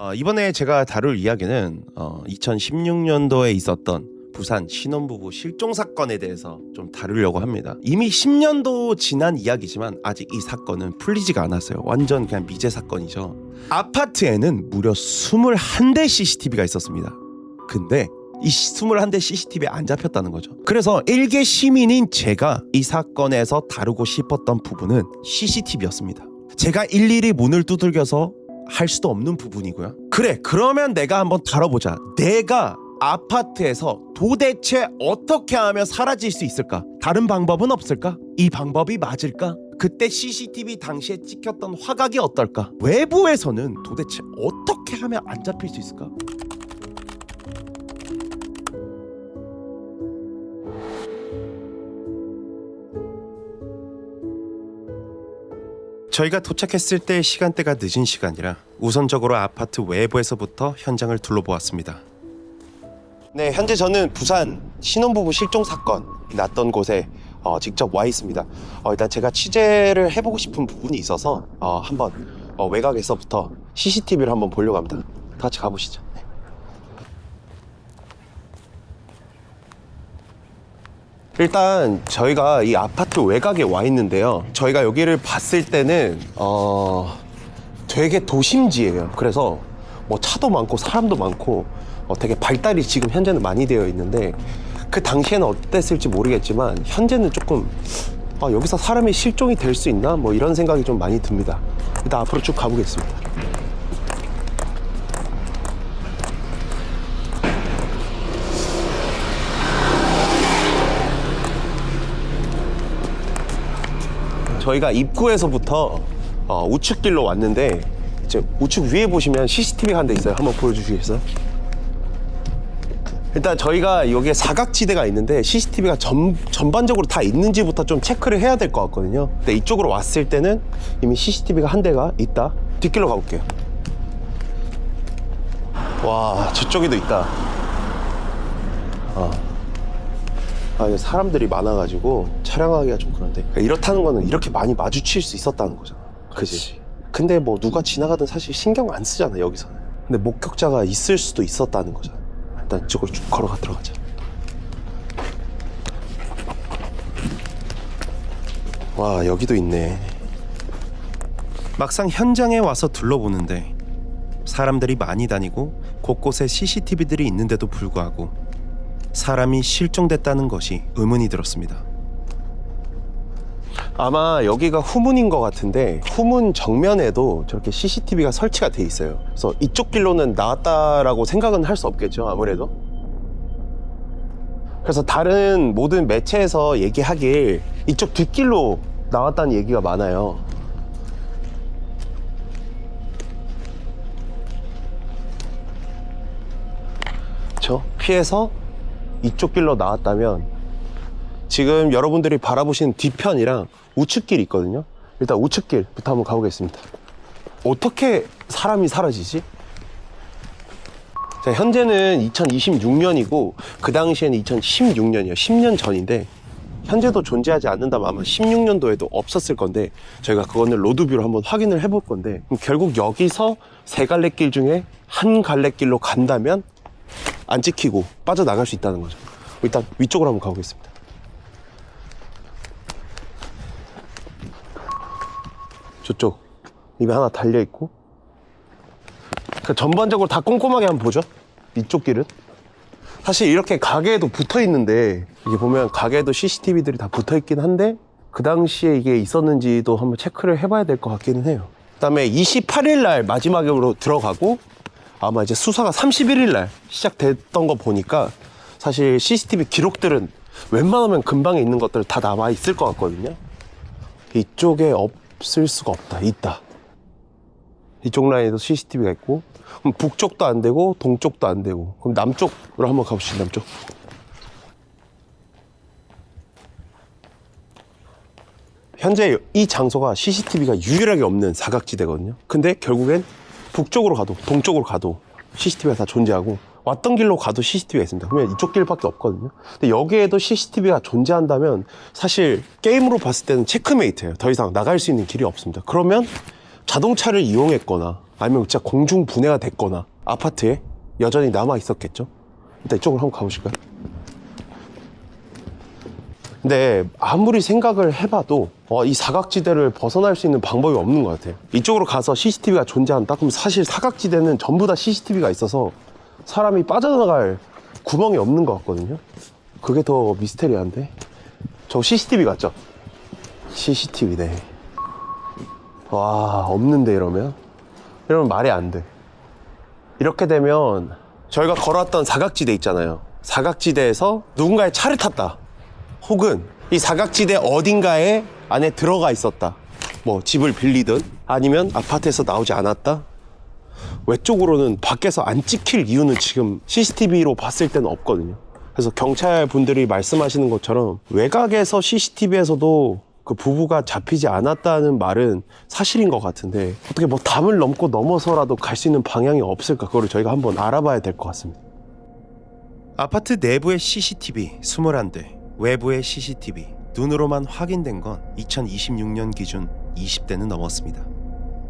어, 이번에 제가 다룰 이야기는 어, 2016년도에 있었던 부산 신혼부부 실종 사건에 대해서 좀 다루려고 합니다. 이미 10년도 지난 이야기지만 아직 이 사건은 풀리지가 않았어요. 완전 그냥 미제 사건이죠. 아파트에는 무려 21대 CCTV가 있었습니다. 근데 이 21대 CCTV에 안 잡혔다는 거죠. 그래서 일개 시민인 제가 이 사건에서 다루고 싶었던 부분은 CCTV였습니다. 제가 일일이 문을 두들겨서 할 수도 없는 부분이고요. 그래, 그러면 내가 한번 다뤄보자. 내가 아파트에서 도대체 어떻게 하면 사라질 수 있을까? 다른 방법은 없을까? 이 방법이 맞을까? 그때 CCTV 당시에 찍혔던 화각이 어떨까? 외부에서는 도대체 어떻게 하면 안 잡힐 수 있을까? 저희가 도착했을 때 시간대가 늦은 시간이라 우선적으로 아파트 외부에서부터 현장을 둘러보았습니다. 네, 현재 저는 부산 신혼부부 실종 사건 났던 곳에 어, 직접 와 있습니다. 어, 일단 제가 취재를 해보고 싶은 부분이 있어서 어, 한번 어, 외곽에서부터 CCTV를 한번 보려고 합니다. 다 같이 가보시죠. 일단 저희가 이 아파트 외곽에 와 있는데요. 저희가 여기를 봤을 때는 어 되게 도심지예요. 그래서 뭐 차도 많고 사람도 많고 어, 되게 발달이 지금 현재는 많이 되어 있는데 그 당시에는 어땠을지 모르겠지만 현재는 조금 아, 여기서 사람이 실종이 될 수 있나 뭐 이런 생각이 좀 많이 듭니다. 일단 앞으로 쭉 가보겠습니다. 저희가 입구에서부터 어, 우측 길로 왔는데 이제 우측 위에 보시면 CCTV가 한 대 있어요. 한번 보여주시겠어요? 일단 저희가 여기에 사각지대가 있는데 CCTV가 전, 전반적으로 다 있는지부터 좀 체크를 해야 될 것 같거든요. 근데 이쪽으로 왔을 때는 이미 CCTV가 한 대가 있다. 뒷길로 가볼게요. 와, 저쪽에도 있다. 어. 아, 사람들이 많아가지고 촬영하기가 좀 그런데 그러니까 이렇다는 거는 이렇게 많이 마주칠 수 있었다는 거잖아. 그지? 근데 뭐 누가 지나가든 사실 신경 안 쓰잖아 여기서는. 근데 목격자가 있을 수도 있었다는 거잖아. 일단 이쪽으로 쭉 걸어가 들어가자. 와 여기도 있네. 막상 현장에 와서 둘러보는데 사람들이 많이 다니고 곳곳에 CCTV들이 있는데도 불구하고 사람이 실종됐다는 것이 의문이 들었습니다. 아마 여기가 후문인 것 같은데 후문 정면에도 저렇게 CCTV가 설치가 돼 있어요. 그래서 이쪽 길로는 나왔다라고 생각은 할 수 없겠죠, 아무래도. 그래서 다른 모든 매체에서 얘기하길 이쪽 뒷길로 나왔다는 얘기가 많아요. 저 피해서 이쪽 길로 나왔다면 지금 여러분들이 바라보시는 뒤편이랑 우측길이 있거든요. 일단 우측길부터 한번 가보겠습니다. 어떻게 사람이 사라지지? 자, 현재는 2026년이고 그 당시에는 2016년이에요. 10년 전인데 현재도 존재하지 않는다면 아마 16년도에도 없었을 건데 저희가 그거는 로드뷰로 한번 확인을 해볼 건데 결국 여기서 세 갈래 길 중에 한 갈래 길로 간다면 안 찍히고 빠져나갈 수 있다는 거죠. 일단 위쪽으로 한번 가보겠습니다. 저쪽 입에 하나 달려 있고 그 전반적으로 다 꼼꼼하게 한번 보죠. 이쪽 길은 사실 이렇게 가게에도 붙어 있는데 이게 보면 가게에도 CCTV들이 다 붙어 있긴 한데 그 당시에 이게 있었는지도 한번 체크를 해봐야 될 것 같기는 해요. 그다음에 28일 날 마지막으로 들어가고 아마 이제 수사가 31일 날 시작됐던 거 보니까 사실 CCTV 기록들은 웬만하면 근방에 있는 것들 다 남아 있을 것 같거든요. 이쪽에 없을 수가 없다. 있다. 이쪽 라인에도 CCTV가 있고 그럼 북쪽도 안 되고 동쪽도 안 되고 그럼 남쪽으로 한번 가보시죠. 남쪽. 현재 이 장소가 CCTV가 유일하게 없는 사각지대거든요. 근데 결국엔 북쪽으로 가도 동쪽으로 가도 CCTV가 다 존재하고 왔던 길로 가도 CCTV가 있습니다. 그러면 이쪽 길밖에 없거든요. 근데 여기에도 CCTV가 존재한다면 사실 게임으로 봤을 때는 체크메이트예요. 더 이상 나갈 수 있는 길이 없습니다. 그러면 자동차를 이용했거나 아니면 진짜 공중 분해가 됐거나 아파트에 여전히 남아 있었겠죠. 일단 이쪽으로 한번 가보실까요? 근데 아무리 생각을 해봐도 어, 이 사각지대를 벗어날 수 있는 방법이 없는 것 같아요. 이쪽으로 가서 CCTV가 존재한다? 그럼 사실 사각지대는 전부 다 CCTV가 있어서 사람이 빠져나갈 구멍이 없는 것 같거든요. 그게 더 미스테리한데. 저 CCTV 같죠? CCTV네. 와, 없는데 이러면? 이러면 말이 안 돼. 이렇게 되면 저희가 걸어왔던 사각지대 있잖아요. 사각지대에서 누군가의 차를 탔다. 혹은 이 사각지대 어딘가에 안에 들어가 있었다. 뭐 집을 빌리든 아니면 아파트에서 나오지 않았다. 외쪽으로는 밖에서 안 찍힐 이유는 지금 CCTV로 봤을 때는 없거든요. 그래서 경찰 분들이 말씀하시는 것처럼 외곽에서 CCTV에서도 그 부부가 잡히지 않았다는 말은 사실인 것 같은데 어떻게 뭐 담을 넘고 넘어서라도 갈 수 있는 방향이 없을까 그거를 저희가 한번 알아봐야 될 것 같습니다. 아파트 내부의 CCTV 21대, 외부의 CCTV 눈으로만 확인된 건 2026년 기준 20대는 넘었습니다.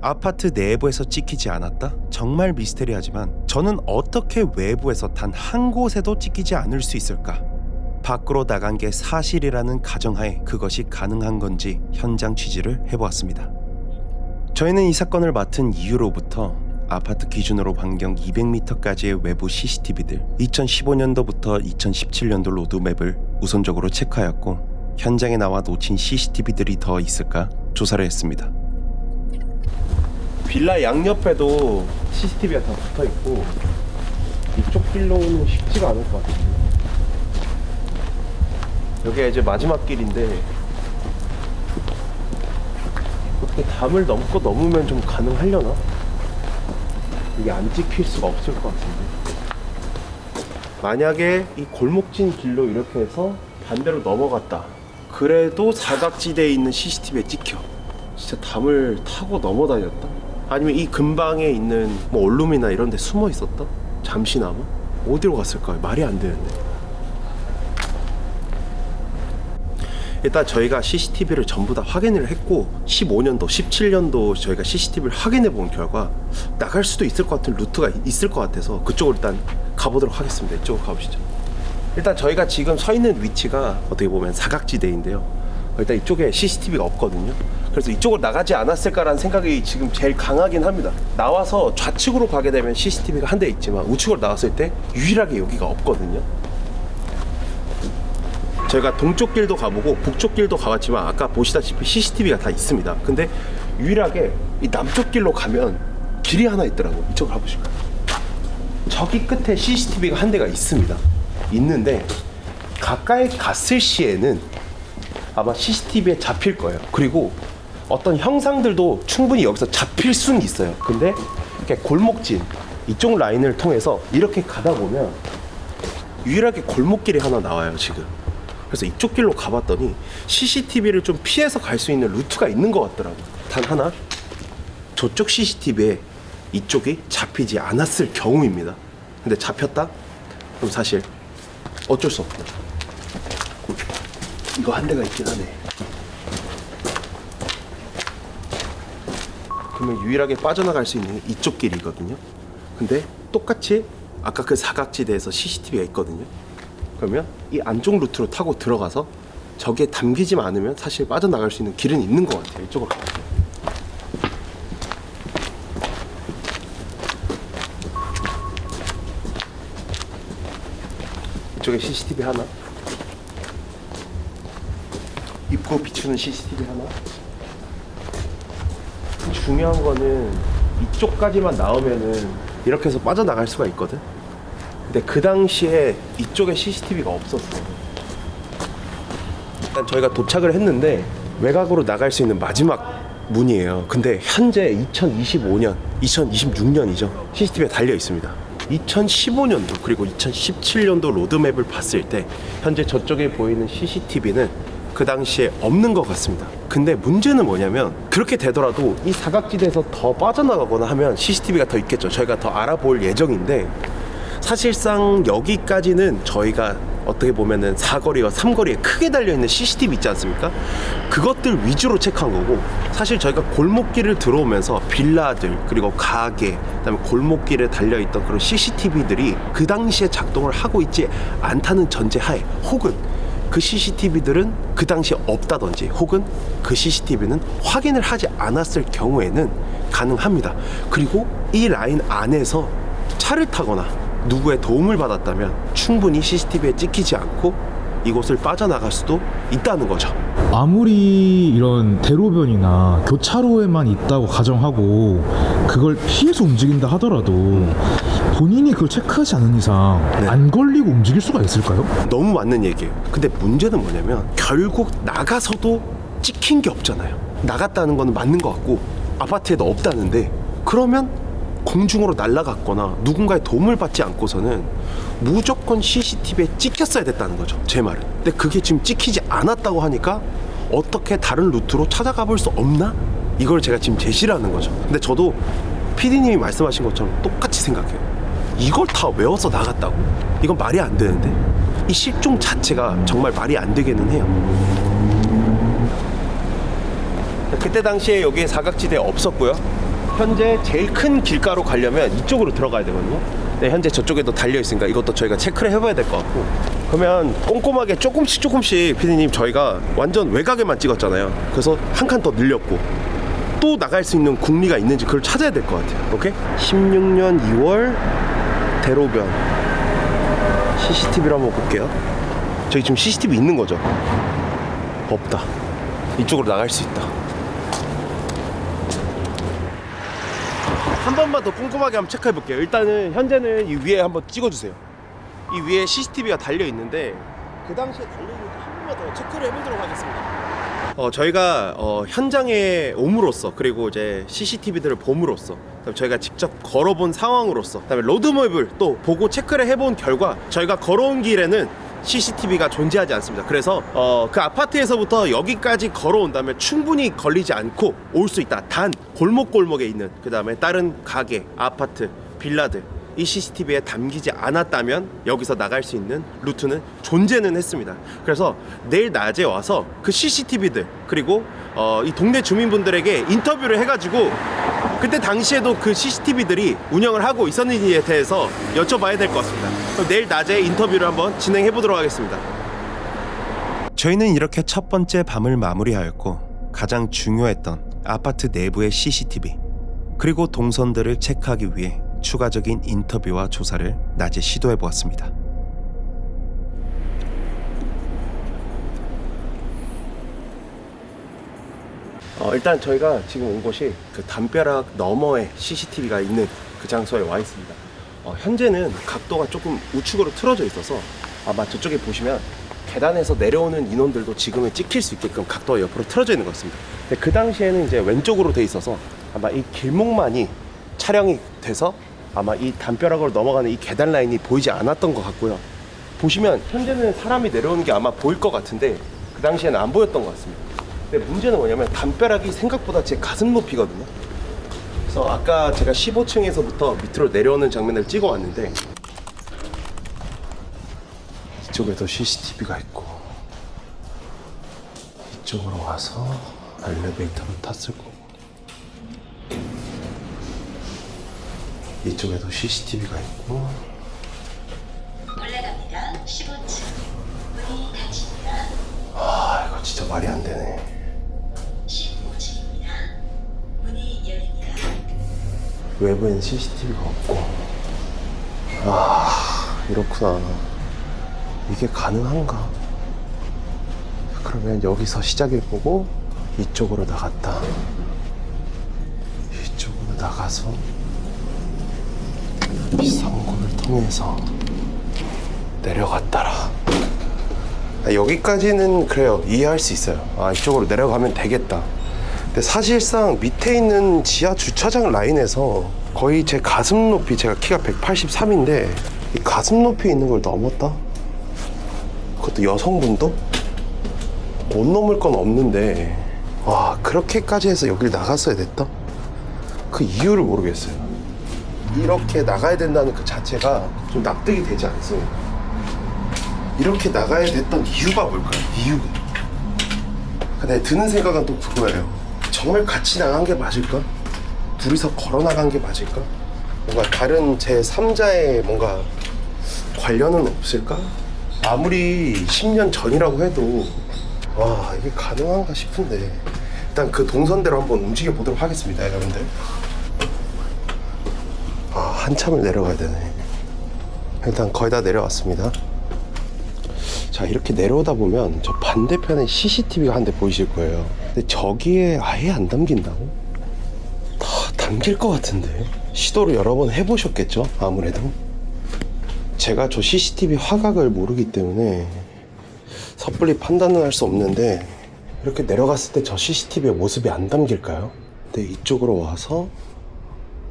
아파트 내부에서 찍히지 않았다? 정말 미스테리하지만 저는 어떻게 외부에서 단 한 곳에도 찍히지 않을 수 있을까? 밖으로 나간 게 사실이라는 가정하에 그것이 가능한 건지 현장 취재를 해보았습니다. 저희는 이 사건을 맡은 이후로부터 아파트 기준으로 반경 200m까지의 외부 CCTV들 2015년도부터 2017년도 로드맵을 우선적으로 체크하였고 현장에 나와 놓친 CCTV들이 더 있을까 조사를 했습니다. 빌라 양옆에도 CCTV가 다 붙어 있고 이쪽 길로는 쉽지가 않을 것 같아요. 여기가 이제 마지막 길인데 어떻게 담을 넘고 넘으면 좀 가능하려나? 이게 안 찍힐 수가 없을 것 같은데. 만약에 이 골목진 길로 이렇게 해서 반대로 넘어갔다. 그래도 사각지대에 있는 CCTV에 찍혀. 진짜 담을 타고 넘어다녔다? 아니면 이 근방에 있는 뭐 원룸이나 이런 데 숨어 있었다? 잠시나마? 어디로 갔을까요? 말이 안 되는데. 일단 저희가 CCTV를 전부 다 확인을 했고 15년도, 17년도 저희가 CCTV를 확인해 본 결과 나갈 수도 있을 것 같은 루트가 있을 것 같아서 그쪽으로 일단 가보도록 하겠습니다. 이쪽으로 가보시죠. 일단 저희가 지금 서 있는 위치가 어떻게 보면 사각지대인데요. 일단 이쪽에 CCTV가 없거든요. 그래서 이쪽으로 나가지 않았을까라는 생각이 지금 제일 강하긴 합니다. 나와서 좌측으로 가게 되면 CCTV가 한 대 있지만 우측으로 나왔을 때 유일하게 여기가 없거든요. 저희가 동쪽 길도 가보고 북쪽 길도 가봤지만 아까 보시다시피 CCTV가 다 있습니다. 근데 유일하게 이 남쪽 길로 가면 길이 하나 있더라고. 이쪽으로 가보실까요? 저기 끝에 CCTV가 한 대가 있습니다. 있는데 가까이 갔을 시에는 아마 CCTV에 잡힐 거예요. 그리고 어떤 형상들도 충분히 여기서 잡힐 수는 있어요. 근데 이렇게 골목진 이쪽 라인을 통해서 이렇게 가다 보면 유일하게 골목길이 하나 나와요 지금. 그래서 이쪽 길로 가봤더니 CCTV를 좀 피해서 갈 수 있는 루트가 있는 것 같더라고. 단 하나 저쪽 CCTV에 이쪽이 잡히지 않았을 경우입니다. 근데 잡혔다? 그럼 사실 어쩔 수 없다. 이거 한 대가 있긴 하네. 그러면 유일하게 빠져나갈 수 있는 게 이쪽 길이거든요. 근데 똑같이 아까 그 사각지대에서 CCTV가 있거든요. 그러면 이 안쪽 루트로 타고 들어가서 저게 담기지만 않으면 사실 빠져나갈 수 있는 길은 있는 것 같아요. 이쪽으로 가볼게요. 이쪽에 CCTV 하나. 입구 비추는 CCTV 하나. 중요한 거는 이쪽까지만 나오면은 이렇게 해서 빠져나갈 수가 있거든. 근데 그 당시에 이쪽에 CCTV가 없었어. 일단 저희가 도착을 했는데 외곽으로 나갈 수 있는 마지막 문이에요. 근데 현재 2025년, 2026년이죠. CCTV가 달려 있습니다. 2015년도 그리고 2017년도 로드맵을 봤을 때 현재 저쪽에 보이는 CCTV는 그 당시에 없는 것 같습니다. 근데 문제는 뭐냐면 그렇게 되더라도 이 사각지대에서 더 빠져나가거나 하면 CCTV가 더 있겠죠. 저희가 더 알아볼 예정인데 사실상 여기까지는 저희가 어떻게 보면은 사거리와 삼거리에 크게 달려있는 CCTV 있지 않습니까? 그것들 위주로 체크한 거고 사실 저희가 골목길을 들어오면서 빌라들 그리고 가게 그다음에 골목길에 달려있던 그런 CCTV들이 그 당시에 작동을 하고 있지 않다는 전제하에 혹은 그 CCTV들은 그 당시에 없다든지 혹은 그 CCTV는 확인을 하지 않았을 경우에는 가능합니다. 그리고 이 라인 안에서 차를 타거나 누구의 도움을 받았다면 충분히 CCTV에 찍히지 않고 이곳을 빠져나갈 수도 있다는 거죠. 아무리 이런 대로변이나 교차로에만 있다고 가정하고 그걸 피해서 움직인다 하더라도 본인이 그걸 체크하지 않은 이상 네. 안 걸리고 움직일 수가 있을까요? 너무 맞는 얘기예요. 근데 문제는 뭐냐면 결국 나가서도 찍힌 게 없잖아요. 나갔다는 거는 맞는 것 같고 아파트에도 없다는데 그러면 공중으로 날아갔거나 누군가의 도움을 받지 않고서는 무조건 CCTV에 찍혔어야 됐다는 거죠. 제 말은. 근데 그게 지금 찍히지 않았다고 하니까 어떻게 다른 루트로 찾아가 볼 수 없나? 이걸 제가 지금 제시를 하는 거죠. 근데 저도 PD님이 말씀하신 것처럼 똑같이 생각해요. 이걸 다 외워서 나갔다고? 이건 말이 안 되는데 이 실종 자체가 정말 말이 안 되기는 해요. 그때 당시에 여기에 사각지대 없었고요. 현재 제일 큰 길가로 가려면 이쪽으로 들어가야 되거든요. 네, 현재 저쪽에도 달려 있으니까 이것도 저희가 체크를 해봐야 될 것 같고. 그러면 꼼꼼하게 조금씩 조금씩 피디님 저희가 완전 외곽에만 찍었잖아요. 그래서 한 칸 더 늘렸고 또 나갈 수 있는 국리가 있는지 그걸 찾아야 될 것 같아요. 오케이? 16년 2월 대로변 CCTV를 한번 볼게요. 저기 지금 CCTV 있는 거죠? 없다. 이쪽으로 나갈 수 있다. 한 번만 더 꼼꼼하게 한번 체크해 볼게요. 일단은 현재는 이 위에 한번 찍어 주세요. 이 위에 CCTV가 달려 있는데 그 당시에 달려 있는지 한 번만 더 체크를 해보도록 하겠습니다. 어, 저희가 어, 현장에 옴으로써 그리고 이제 CCTV들을 봄으로써 저희가 직접 걸어본 상황으로서 그다음에 로드맵을 또 보고 체크를 해본 결과 저희가 걸어온 길에는 CCTV가 존재하지 않습니다. 그래서 어, 그 아파트에서부터 여기까지 걸어온다면 충분히 걸리지 않고 올 수 있다. 단 골목골목에 있는 그 다음에 다른 가게, 아파트, 빌라들 이 CCTV에 담기지 않았다면 여기서 나갈 수 있는 루트는 존재는 했습니다. 그래서 내일 낮에 와서 그 CCTV들 그리고 어, 이 동네 주민분들에게 인터뷰를 해가지고 그때 당시에도 그 CCTV들이 운영을 하고 있었는지에 대해서 여쭤봐야 될 것 같습니다. 그럼 내일 낮에 인터뷰를 한번 진행해 보도록 하겠습니다. 저희는 이렇게 첫 번째 밤을 마무리하였고 가장 중요했던 아파트 내부의 CCTV 그리고 동선들을 체크하기 위해 추가적인 인터뷰와 조사를 낮에 시도해 보았습니다. 어, 일단 저희가 지금 온 곳이 그 담벼락 너머에 CCTV가 있는 그 장소에 와 있습니다. 어, 현재는 각도가 조금 우측으로 틀어져 있어서 아마 저쪽에 보시면 계단에서 내려오는 인원들도 지금은 찍힐 수 있게끔 각도가 옆으로 틀어져 있는 것 같습니다. 근데 그 당시에는 이제 왼쪽으로 돼 있어서 아마 이 길목만이 촬영이 돼서 아마 이 담벼락으로 넘어가는 이 계단 라인이 보이지 않았던 것 같고요. 보시면 현재는 사람이 내려오는 게 아마 보일 것 같은데 그 당시에는 안 보였던 것 같습니다. 근데 문제는 뭐냐면 담벼락이 생각보다 제 가슴 높이거든요. 그래서 아까 제가 15층에서부터 밑으로 내려오는 장면을 찍어 왔는데 이쪽에도 CCTV가 있고 이쪽으로 와서 엘리베이터를 탔을 거고 이쪽에도 CCTV가 있고 올라갑니다. 15층. 문이 닫힙니다. 아 이거 진짜 말이 안 되네 15층입니다. 문이 열립니다. 외부엔 CCTV가 없고 아 이렇구나 이게 가능한가 그러면 여기서 시작일 거고 이쪽으로 나갔다. 이쪽으로 나가서 비상구를 통해서 내려갔다라. 아, 여기까지는 그래요. 이해할 수 있어요. 아 이쪽으로 내려가면 되겠다. 근데 사실상 밑에 있는 지하 주차장 라인에서 거의 제 가슴 높이 제가 키가 183인데 이 가슴 높이 있는 걸 넘었다? 그것도 여성분도? 못 넘을 건 없는데 와 그렇게까지 해서 여길 나갔어야 됐다? 그 이유를 모르겠어요 이렇게 나가야 된다는 그 자체가 좀 납득이 되지 않습니다. 이렇게 나가야 됐던 이유가 뭘까요? 이유가. 근데 드는 생각은 또 그거예요. 정말 같이 나간 게 맞을까? 둘이서 걸어 나간 게 맞을까? 뭔가 다른 제 3자의 뭔가 관련은 없을까? 아무리 10년 전이라고 해도 와 이게 가능한가 싶은데 일단 그 동선대로 한번 움직여 보도록 하겠습니다 여러분들. 아 한참을 내려가야 되네. 일단 거의 다 내려왔습니다. 자 이렇게 내려오다 보면 저 반대편에 CCTV가 한 대 보이실 거예요. 근데 저기에 아예 안 담긴다고? 다 담길 것 같은데. 시도를 여러 번 해보셨겠죠 아무래도? 제가 저 CCTV 화각을 모르기 때문에 섣불리 판단은 할 수 없는데 이렇게 내려갔을 때 저 CCTV의 모습이 안 담길까요? 근데 이쪽으로 와서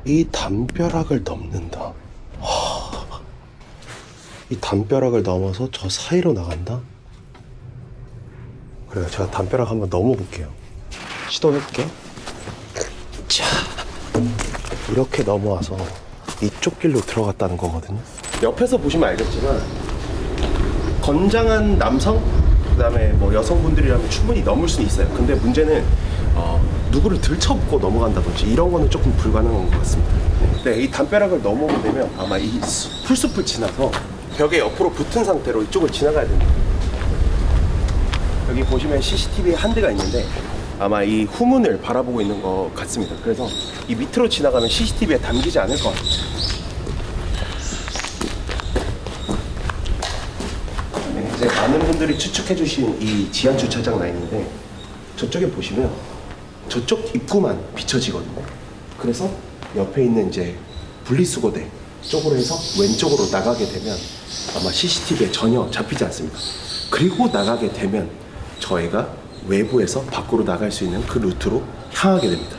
이 담벼락을 넘는다. 하, 이 담벼락을 넘어서 저 사이로 나간다? 그래요. 제가 담벼락 한번 넘어볼게요. 시도해볼게요. 자, 이렇게 넘어와서 이쪽 길로 들어갔다는 거거든요. 옆에서 보시면 알겠지만 건장한 남성 그다음에 뭐 여성분들이라면 충분히 넘을 수는 있어요. 근데 문제는 어, 누구를 들쳐붙고 넘어간다든지 이런 거는 조금 불가능한 것 같습니다. 네, 네, 이 담벼락을 넘어오게 되면 아마 이 수- 풀숲을 지나서 벽에 옆으로 붙은 상태로 이쪽을 지나가야 됩니다. 여기 보시면 CCTV 한 대가 있는데 아마 이 후문을 바라보고 있는 것 같습니다. 그래서 이 밑으로 지나가면 CCTV에 담기지 않을 것 같아요. 네, 이제 많은 분들이 추측해 주신 이 지하 주차장 라인인데 저쪽에 보시면 저쪽 입구만 비춰지거든요. 그래서 옆에 있는 이제 분리수거대 쪽으로 해서 왼쪽으로 나가게 되면 아마 CCTV에 전혀 잡히지 않습니다. 그리고 나가게 되면 저희가 외부에서 밖으로 나갈 수 있는 그 루트로 향하게 됩니다.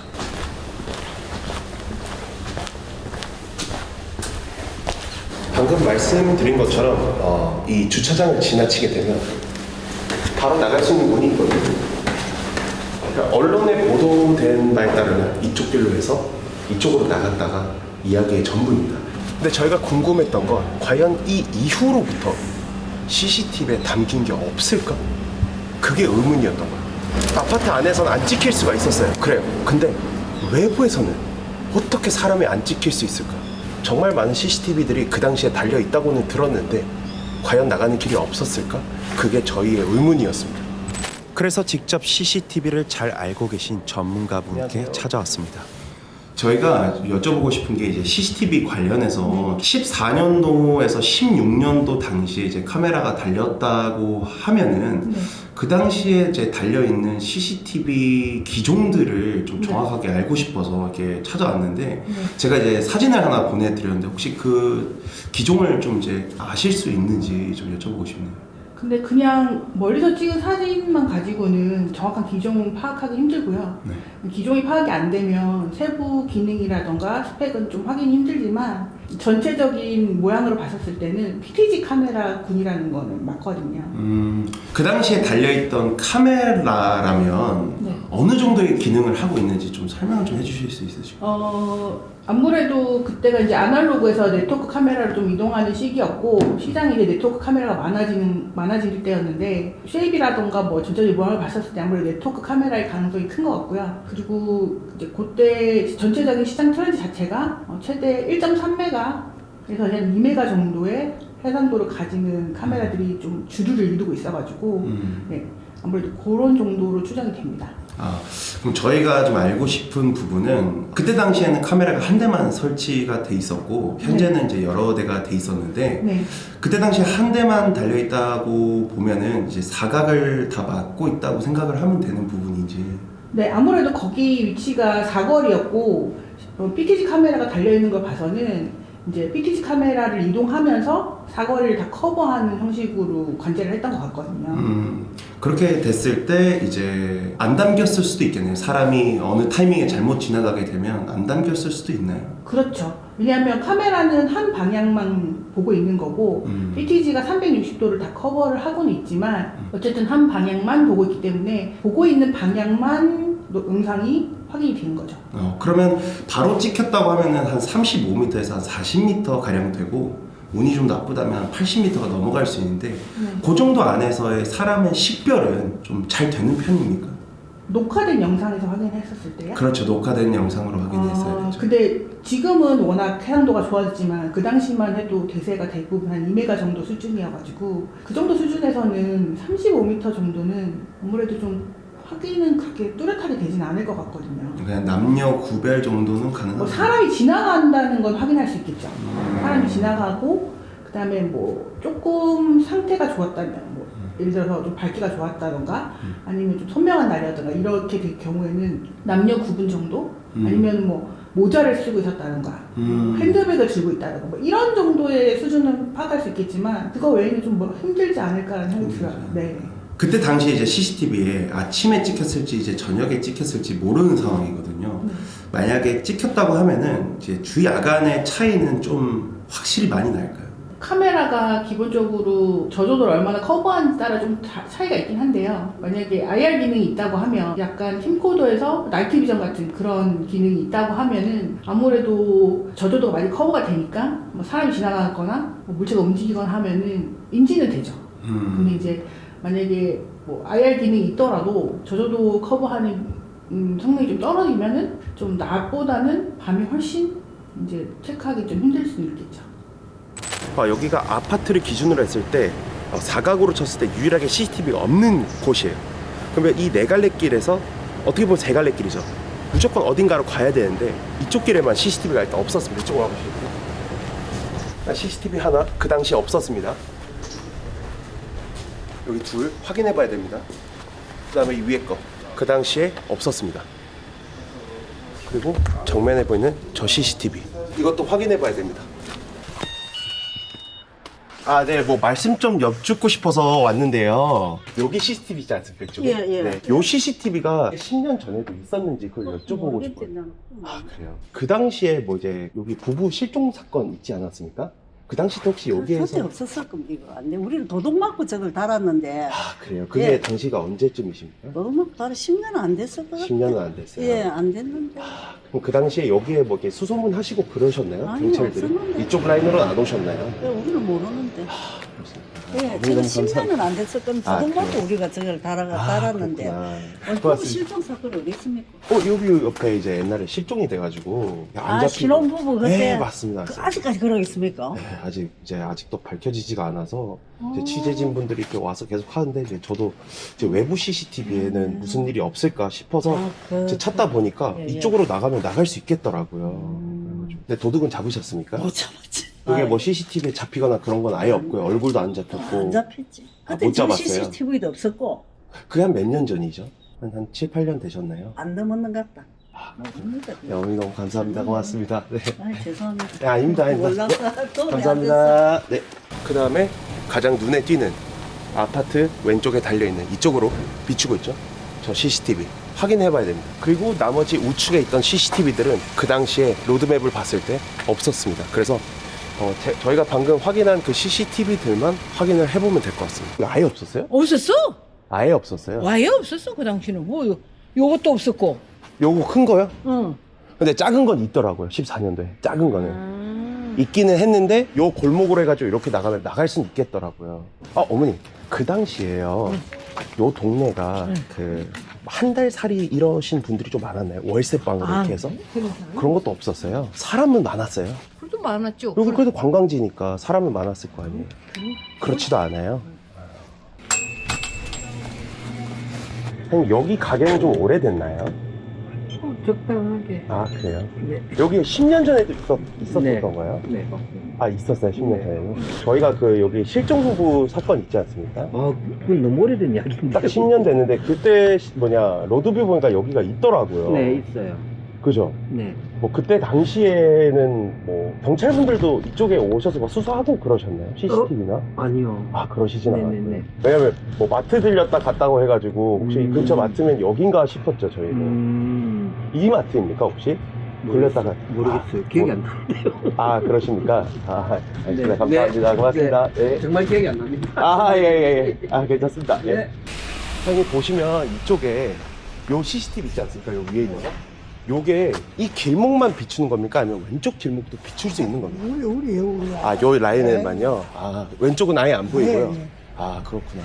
방금 말씀드린 것처럼 어, 이 주차장을 지나치게 되면 바로 나갈 수 있는 문이 있거든요. 그러니까 언론에 보도된 바에 따르면 이쪽 길로 해서 이쪽으로 나갔다가 이야기의 전부입니다. 근데 저희가 궁금했던 건 과연 이 이후로부터 CCTV에 담긴 게 없을까? 그게 의문이었던 거예요. 아파트 안에서는 안 찍힐 수가 있었어요. 그래요. 근데 외부에서는 어떻게 사람이 안 찍힐 수 있을까? 정말 많은 CCTV들이 그 당시에 달려 있다고는 들었는데 과연 나가는 길이 없었을까? 그게 저희의 의문이었습니다. 그래서 직접 CCTV를 잘 알고 계신 전문가분께 안녕하세요. 찾아왔습니다. 저희가 여쭤보고 싶은 게 이제 CCTV 관련해서 14년도에서 16년도 당시에 이제 카메라가 달렸다고 하면은 그 당시에 이제 달려 있는 CCTV 기종들을 좀 정확하게 알고 싶어서 이렇게 찾아왔는데 제가 이제 사진을 하나 보내드렸는데 혹시 그 기종을 좀 이제 아실 수 있는지 좀 여쭤보고 싶네요. 근데 그냥 멀리서 찍은 사진만 가지고는 정확한 기종은 파악하기 힘들고요. 네. 기종이 파악이 안 되면 세부 기능이라던가 스펙은 좀 확인이 힘들지만 전체적인 모양으로 봤었을 때는 PTG 카메라 군이라는 거는 맞거든요. 음, 그 당시에 달려있던 카메라라면 네. 어느 정도의 기능을 하고 있는지 좀 설명을 좀 해주실 수 있으실까요? 어, 아무래도 그때가 이제 아날로그에서 네트워크 카메라로 좀 이동하는 시기였고 시장에 이제 네트워크 카메라가 많아지는 많아질 때였는데 쉐입이라던가 뭐 전체적인 모양을 봤었을 때 아무래도 네트워크 카메라의 가능성이 큰 것 같고요. 그리고 이제 그때 전체적인 시장 트렌드 자체가 어, 최대 1.3메가 그래서 한 2메가 정도의 해상도를 가지는 카메라들이 좀 주류를 이루고 있어가지고 음. 네, 아무래도 그런 정도로 추정이 됩니다. 아, 그럼 저희가 좀 알고 싶은 부분은 그때 당시에는 카메라가 한 대만 설치가 돼 있었고 현재는 이제 여러 대가 돼 있었는데 네. 그때 당시에 한 대만 달려 있다고 보면은 이제 사각을 다 막고 있다고 생각을 하면 되는 부분인지 네, 아무래도 거기 위치가 사거리였고 어, PTG 카메라가 달려 있는 걸 봐서는 이제 PTG 카메라를 이동하면서 사거리를 다 커버하는 형식으로 관제를 했던 것 같거든요. 음, 그렇게 됐을 때 이제 안 담겼을 수도 있겠네요. 사람이 어느 타이밍에 잘못 지나가게 되면 안 담겼을 수도 있나요? 그렇죠. 왜냐하면 카메라는 한 방향만 보고 있는 거고 음. PTG가 360도를 다 커버를 하고는 있지만 어쨌든 한 방향만 보고 있기 때문에 보고 있는 방향만 노- 영상이 확인이 된 거죠. 어, 그러면 바로 찍혔다고 하면은 한 35m에서 한 40m 가량 되고 운이 좀 나쁘다면 80m가 넘어갈 수 있는데 그 정도 안에서의 사람의 식별은 좀 잘 되는 편입니까? 녹화된 영상에서 확인했었을 때요. 그렇죠. 녹화된 영상으로 확인했어야 아, 되죠. 근데 지금은 워낙 해상도가 좋아졌지만 그 당시만 해도 대세가 대부분 한 2메가 정도 수준이어가지고 그 정도 수준에서는 35m 정도는 아무래도 좀 확인은 그렇게 뚜렷하게 되진 않을 것 같거든요. 그냥 남녀 구별 정도는 가능합니다. 뭐 사람이 지나간다는 건 확인할 수 있겠죠. 음. 사람이 지나가고 그다음에 뭐 조금 상태가 좋았다면 뭐 예를 들어서 좀 밝기가 좋았다던가 음. 아니면 좀 선명한 날이었던가 이렇게 될 경우에는 남녀 구분 정도 음. 아니면 뭐 모자를 쓰고 있었다던가 음. 핸드백을 들고 있다던가 뭐 이런 정도의 수준은 파악할 수 있겠지만 그거 외에는 좀 뭐 힘들지 않을까라는 생각이 들어요. 네. 그때 당시에 이제 CCTV에 아침에 찍혔을지 이제 저녁에 찍혔을지 모르는 상황이거든요. 네. 만약에 찍혔다고 하면은 이제 주 야간의 차이는 좀 확실히 많이 날까요? 카메라가 기본적으로 저조도를 얼마나 커버하는지 따라 좀 차- 차이가 있긴 한데요. 만약에 IR 기능이 있다고 하면 약간 팀코더에서 나이트 비전 같은 그런 기능이 있다고 하면은 아무래도 저조도가 많이 커버가 되니까 뭐 사람이 지나가거나 뭐 물체가 움직이거나 하면은 인지는 되죠. 음. 근데 이제 만약에 뭐 IR 기능이 있더라도 저조도 커버하는 음, 성능이 좀 떨어지면은 좀 낮보다는 밤이 훨씬 이제 체크하기 좀 힘들 수는 있겠죠. 아, 여기가 아파트를 기준으로 했을 때 어, 사각으로 쳤을 때 유일하게 CCTV가 없는 곳이에요. 그러면 이 네 갈래 길에서 어떻게 보면 세 갈래 길이죠. 무조건 어딘가로 가야 되는데 이쪽 길에만 CCTV가 일단 없었습니다. 이쪽으로 와보시겠어요? CCTV 하나 그 당시에 없었습니다. 여기 둘 확인해 봐야 됩니다. 그다음에 이 위에 거 그 당시에 없었습니다. 그리고 정면에 보이는 저 CCTV 이것도 확인해 봐야 됩니다. 아, 네, 뭐 말씀 좀 여쭙고 싶어서 왔는데요. 여기 CCTV지 않습니까? 이쪽에? 예, 예. 네. 요 CCTV가 10년 전에도 있었는지 그걸 여쭤보고 모르겠지, 싶어요. 나는. 아, 그래요? 그 당시에 뭐 이제 여기 부부 실종 사건 있지 않았습니까? 그 당시 때 혹시 절대 여기에서 없었을 겁니다. 안 돼. 우리는 도둑 맞고 저걸 달았는데 아, 그래요? 그게 예. 당시가 언제쯤이십니까? 도둑 맞고 달아 10년은 안 됐을 것 같아요. 10년은 안 됐어요. 예, 안 됐는데. 그럼 그 당시에 여기에 뭐 이렇게 수소문 하시고 그러셨나요? 아니요, 경찰들이? 없었는데. 이쪽 라인으로는 안 오셨나요? 예, 우리는 모르는데. 그렇습니다. 예, 저거 너무 10년은 안 됐을 겁니다. 아, 맞고 그래요? 우리가 저걸 달아가 아, 달았는데. 어, 그 고맙습니다. 실종 사건 어디 있습니까? 어 여기 옆에 이제 옛날에 실종이 돼가지고 안 아, 잡히고. 신혼부부 그때. 네 맞습니다. 그 아직까지 그러고 있습니까? 네, 아직 이제 아직도 밝혀지지가 않아서 이제 어. 취재진 분들이 이렇게 와서 계속 하는데 이제 저도 이제 외부 CCTV에는 무슨 일이 없을까 싶어서 아, 그- 이제 찾다 보니까 예, 예. 이쪽으로 나가면 나갈 수 있겠더라고요. 음. 그래가지고. 근데 도둑은 잡으셨습니까? 못 참았지. 여기 아, 뭐 CCTV에 잡히거나 그런 건 아예 없고요. 얼굴도 안 잡혔고. 안 잡혔지. 아, 그때 못저 잡았어요? CCTV도 없었고 그게 한 몇 년 전이죠? 한, 한 7, 8년 되셨나요? 안 넘었는 것 같다. 아, 모릅니다. 네, 어머니 너무 감사합니다. 고맙습니다. 네. 아, 죄송합니다. 네, 아닙니다, 아닙니다. 몰라서 도움이 안 됐어. 감사합니다. 네. 그 다음에 가장 눈에 띄는 아파트 왼쪽에 달려있는 이쪽으로 비추고 있죠. 저 CCTV. 확인해 봐야 됩니다. 그리고 나머지 우측에 있던 CCTV들은 그 당시에 로드맵을 봤을 때 없었습니다. 그래서 어, 제- 저희가 방금 확인한 그 CCTV들만 확인을 해보면 될 것 같습니다. 아예 없었어요? 없었어? 아예 없었어요. 와예 없었어 그 당시는 뭐 요, 요것도 없었고 요거 큰 거요? 응. 근데 작은 건 있더라고요. 14년도에. 작은 거는. 아, 있기는 했는데 요 골목으로 해가지고 이렇게 나가면 나갈 수는 있겠더라고요. 아 어머니 그 당시에요. 요 동네가 그 한 달 살이 이러신 분들이 좀 많았나요? 월세방으로 아, 이렇게 해서 그래서 그런 것도 없었어요. 사람은 많았어요. 그래도 많았죠 여기 그래도 관광지니까 사람은 많았을 거 아니에요. 그렇지도 않아요. 형 여기 가게는 좀 오래됐나요? 어, 적당하게 아 그래요? 네. 여기 10년 전에도 있었, 있었던 네. 거예요? 네. 아 있었어요 10년 전에는 저희가 그 여기 실종 부부 사건 있지 않습니까? 아, 그건 너무 오래된 이야기인데. 딱 10년 됐는데 그때 시- 뭐냐 로드뷰 보니까 여기가 있더라고요. 네, 있어요. 그죠? 네. 뭐 그때 당시에는 뭐 경찰분들도 이쪽에 오셔서 뭐 수사하고 그러셨나요? CCTV나? 아니요. 아 그러시진 않았어요. 네네네. 왜냐면 뭐 마트 들렸다 갔다고 해가지고 혹시 이 음. 근처 마트면 여긴가 싶었죠 저희는. 음. 이 마트입니까 혹시? 들렸다가 모르겠어요. 기억이 안 나는데요. 아 그러십니까? 아 알겠습니다. 네. 감사합니다. 네. 고맙습니다. 네. 정말 기억이 안 납니다. 아, 예, 예, 예. 아, 괜찮습니다. 예. 네. 형님 보시면 이쪽에 요 CCTV 있지 않습니까? 요 위에 있는 거? 요게 이 길목만 비추는 겁니까? 아니면 왼쪽 길목도 비출 수 있는 겁니까? 우리 우리 우리 아, 요 라인에만요? 아, 왼쪽은 아예 안 보이고요. 네, 네. 아, 그렇구나.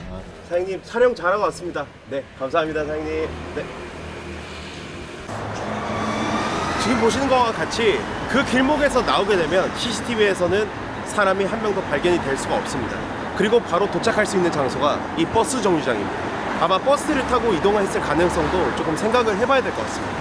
사장님, 촬영 잘하고 왔습니다. 네, 감사합니다, 사장님. 네. 지금 보시는 것과 같이 그 길목에서 나오게 되면 CCTV에서는 사람이 한 명도 발견이 될 수가 없습니다. 그리고 바로 도착할 수 있는 장소가 이 버스 정류장입니다. 아마 버스를 타고 이동했을 가능성도 조금 생각을 해봐야 될 것 같습니다.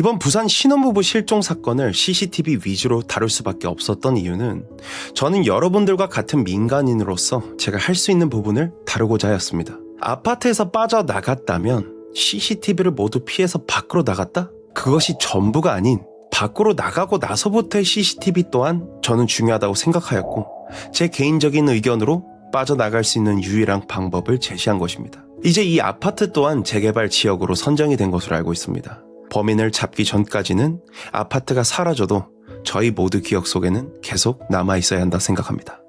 이번 부산 신혼부부 실종 사건을 CCTV 위주로 다룰 수밖에 없었던 이유는 저는 여러분들과 같은 민간인으로서 제가 할 수 있는 부분을 다루고자 하였습니다. 아파트에서 빠져나갔다면 CCTV를 모두 피해서 밖으로 나갔다? 그것이 전부가 아닌 밖으로 나가고 나서부터의 CCTV 또한 저는 중요하다고 생각하였고 제 개인적인 의견으로 빠져나갈 수 있는 유일한 방법을 제시한 것입니다. 이제 이 아파트 또한 재개발 지역으로 선정이 된 것으로 알고 있습니다. 범인을 잡기 전까지는 아파트가 사라져도 저희 모두 기억 속에는 계속 남아 있어야 한다 생각합니다.